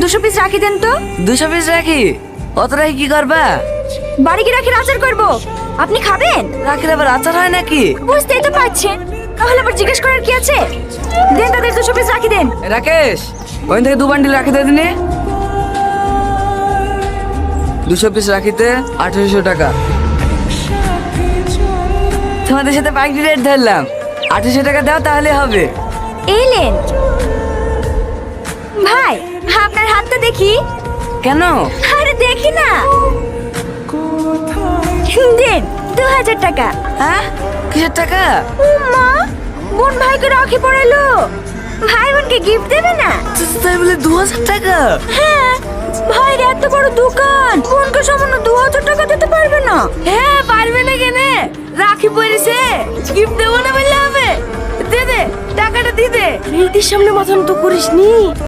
দুশো পিস রাখি দেন তো। দুশো পিস রাখি? অত রাখি কি করবা? বাড়ি কি রাখির আচার করব। আপনি খাবেন? রাখির আবার আচার হয় নাকি? বুঝতেই তো পারছেন। তাহলে আবার জিজ্ঞেস করার কি আছে? দেন তাদের দুশো পিস রাখি দেন। রাকেশ ওখান থেকে দু বান্ডিল রাখি দিয়ে দিনি। দুশো পিস রাখিতে আঠেরোশো টাকা। তোমাদের সাথে পাইকারি রেট ধরলাম। আঠেরোশো টাকা দাও তাহলে হবে। এলেন ভাই আপনার হাতটা দেখি? কেন? আরে দেখি না। দেন দু হাজার টাকা। হ্যাঁ? কিসের টাকা? ও মা বোন ভাইকে রাখি পড়ালো। ভাই বোনকে গিফট দেবে না? তাই বলে দু হাজার টাকা? হ্যাঁ ভাইয়ের এত বড় দোকান। বোনকে সামান্য দু হাজার টাকা দিতে পারবে না। হ্যাঁ পারবে না কেনে। রাখি পড়েছে। গিফট দেবো না বললে হবে। দে দে টাকাটা দিয়ে দে। সামনে মাথা তো করিস নি